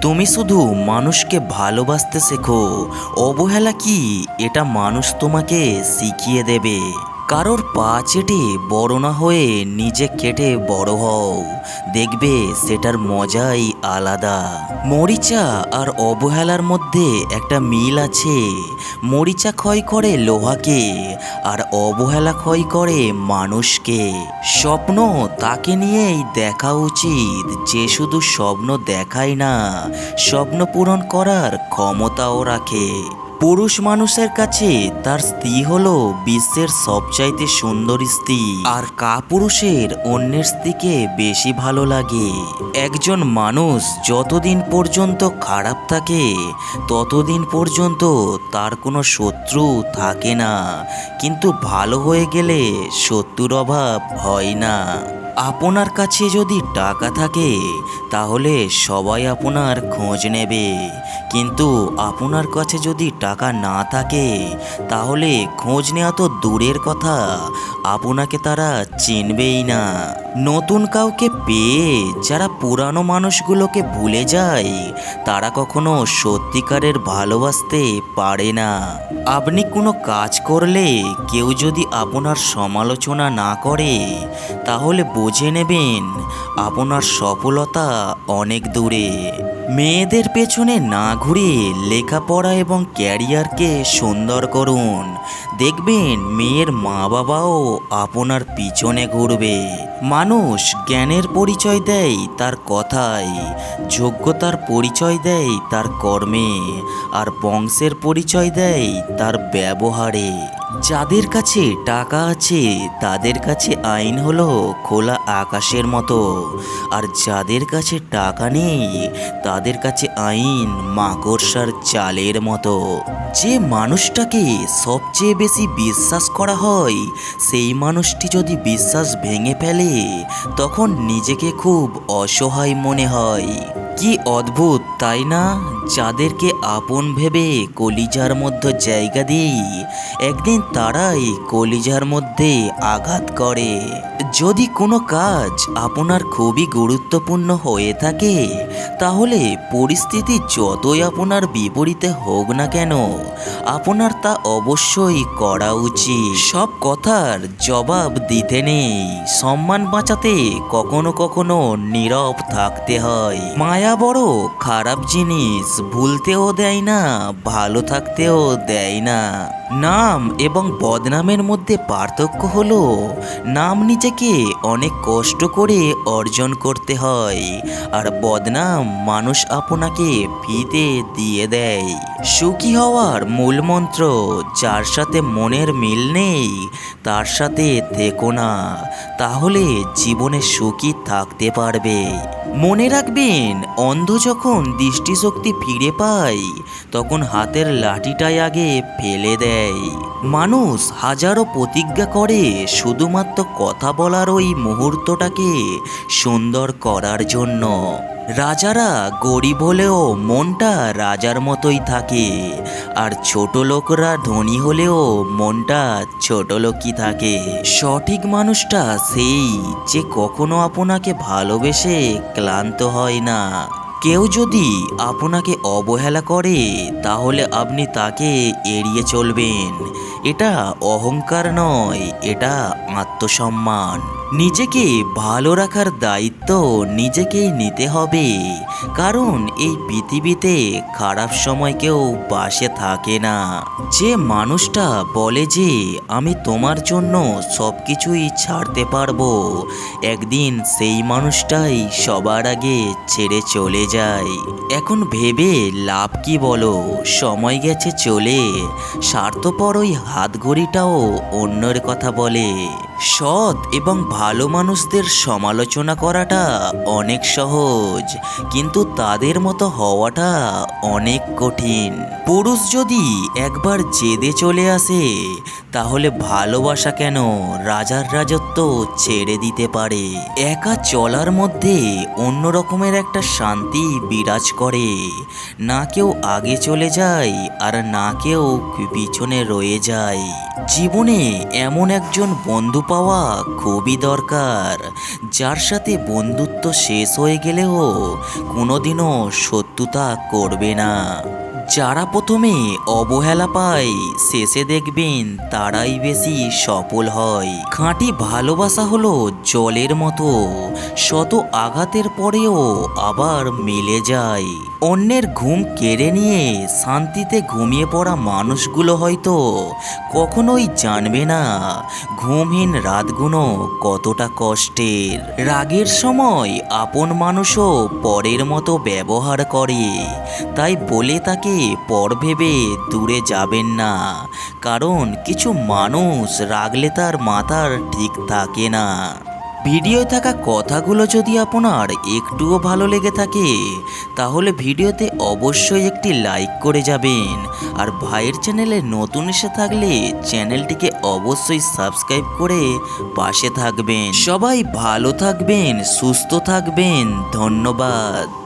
তুমি শুধু মানুষকে ভালোবাসতে শেখো। অবহেলা কি? এটা মানুষ তোমাকে শিখিয়ে দেবে। কারোর পা চেটে বড় না হয়ে নিজে কেটে বড় হও। দেখবে সেটার মজাই আলাদা। মরিচা আর অবহেলার মধ্যে একটা মিল আছে। মরিচা ক্ষয় করে লোহাকে আর অবহেলা ক্ষয় করে মানুষকে। স্বপ্ন তাকে নিয়েই দেখা উচিত, যে শুধু স্বপ্ন দেখায় না, স্বপ্ন পূরণ করার ক্ষমতাও রাখে। পুরুষ মানুষের কাছে তার স্ত্রী হলো বিশ্বের সবচাইতে সুন্দর স্ত্রী, আর কাপুরুষের অন্যের স্ত্রীকে বেশি ভালো লাগে। একজন মানুষ যতদিন পর্যন্ত খারাপ থাকে, ততদিন পর্যন্ত তার কোনো শত্রু থাকে না। কিন্তু ভালো হয়ে গেলে শত্রুর অভাব হয় না। আপনার কাছে যদি টাকা থাকে, তাহলে সবাই আপনার খোঁজ নেবে। কিন্তু আপনার কাছে যদি টাকা না থাকে, তাহলে খোঁজ নেওয়া তো দূরের কথা। আপনাকে তারা চিনবেই না। নতুন কাউকে পেয়ে যারা পুরানো মানুষগুলোকে ভুলে যায়, তারা কখনো সত্যিকারের ভালোবাসতে পারে না। আপনি কোনো কাজ করলে কেউ যদি আপনার সমালোচনা না করে, তাহলে বুঝে নেবেন আপনার সফলতা অনেক দূরে। মেয়েদের পেছনে না ঘুরে লেখাপড়া এবং ক্যারিয়ারকে সুন্দর করুন। দেখবেন মেয়ের মা বাবাও আপনার পিছনে ঘুরবে। মানুষ জ্ঞানের পরিচয় দেয় তার কথায়, যোগ্যতার পরিচয় দেয় তার কর্মে, আর বংশের পরিচয় দেয় তার ব্যবহারে। যাদের কাছে টাকা আছে, তাদের কাছে আইন হলো খোলা আকাশের মতো। আর যাদের কাছে টাকা নেই, তাদের কাছে আইন মাকড়সার চালের মতো। যে মানুষটাকে সবচেয়ে বেশি বিশ্বাস করা হয়, সেই মানুষটি যদি বিশ্বাস ভেঙে ফেলে, তখন নিজেকে খুব অসহায় মনে হয়। কি অদ্ভুত, তাই না? যাদেরকে আপন ভেবে কলিজার মধ্যে জায়গা দিই, একদিন তারাই কলিজার মধ্যে আঘাত করে। যদি কোনো কাজ আপনার খুবই গুরুত্বপূর্ণ হয়ে থাকে তাহলে পরিস্থিতি যতই আপনার বিপরীতে হোক না কেন, আপনার তা অবশ্যই করা উচিত। সব কথার জবাব দিতে নেই। সম্মান বাঁচাতে কখনো কখনো নীরব থাকতে হয়। মায়া বড় খারাপ জিনিস, ভুলতেও দেয় না, ভালো থাকতেও দেয় না। নাম এবং বদনামের মধ্যে পার্থক্য হল, নাম নিজেকে অনেক কষ্ট করে অর্জন করতে হয়, আর বদনাম মানুষ আপনাকে ফিতে দিয়ে দেয়। সুখী হওয়ার মূল মন্ত্র, যার সাথে মনের মিল নেই, তার সাথে থেকো না, তাহলে জীবনে সুখী থাকতে পারবে। মনে রাখবেন, অন্ধ যখন দৃষ্টিশক্তি ফিরে পায়, তখন হাতের লাঠিটাই আগে ফেলে দেয়। মানুষ হাজারো প্রতিজ্ঞা করে, শুধুমাত্র কথা বলার ওই মুহূর্তটাকে সুন্দর করার জন্য। রাজারা গরিব হলেও মনটা রাজার মতোই থাকে, আর ছোট লোকরা ধনী হলেও মনটা ছোট লোকই থাকে। সঠিক মানুষটা সেই যে কখনো আপনাকে ভালোবেসে ক্লান্ত হয় না। কেউ যদি আপনাকে অবহেলা করে, তাহলে আপনি তাকে এড়িয়ে চলবেন। এটা অহংকার নয়, এটা আত্মসম্মান। নিজেকে ভালো রাখার দায়িত্ব নিজেকেই নিতে হবে। কারণ এই পৃথিবীতে খারাপ সময় কেউ পাশে থাকে না। যে মানুষটা বলে যে, আমি তোমার জন্য সব কিছুই ছাড়তে পারব, একদিন সেই মানুষটাই সবার আগে ছেড়ে চলে যায়। এখন ভেবে লাভ কি বলো? সময় গেছে চলে। স্বার্থপর ওই হাতঘড়িটাও অন্যের কথা বলে। সৎ এবং ভালো মানুষদের সমালোচনা করাটা অনেক সহজ, কিন্তু তাদের মতো হওয়াটা অনেক কঠিন। পুরুষ যদি একবার জেদে চলে আসে, তাহলে ভালোবাসা কেন রাজার রাজত্ব ছেড়ে দিতে পারে? একা চলার মধ্যে অন্য রকমের একটা শান্তি বিরাজ করে। না কেউ আগে চলে যায় আর না কেউ পিছনে রয়ে যায়। জীবনে এমন একজন বন্ধু পাওয়া খুবই দরকার। যার সাথে বন্ধুত্ব শেষ হয়ে গেলেও কোনোদিনও শত্রুতা করবে না। যারা প্রথমে অবহেলা পায়, শেষে দেখবেন তারাই বেশি সফল হয়। খাঁটি ভালোবাসা হলো জলের মতো, শত আঘাতের পরেও আবার মিলে যায়। অন্যের ঘুম কেড়ে নিয়ে শান্তিতে ঘুমিয়ে পড়া মানুষগুলো হয়তো কখনোই জানবে না ঘুমহীন রাতগুলো কতটা কষ্টের। রাগের সময় আপন মানুষও পরের মতো ব্যবহার করে। তাই বলে তাকে পর ভেবে দূরে যাবেন না। কারণ কিছু মানুষ রাগলে তার মাথার ঠিক থাকে না। ভিডিওয় থাকা কথাগুলো যদি আপনার একটুও ভালো লেগে থাকে, তাহলে ভিডিওতে অবশ্যই একটি লাইক করে যাবেন। আর ভাইয়ের চ্যানেলে নতুন এসে থাকলে চ্যানেলটিকে অবশ্যই সাবস্ক্রাইব করে পাশে থাকবেন। সবাই ভালো থাকবেন, সুস্থ থাকবেন। ধন্যবাদ।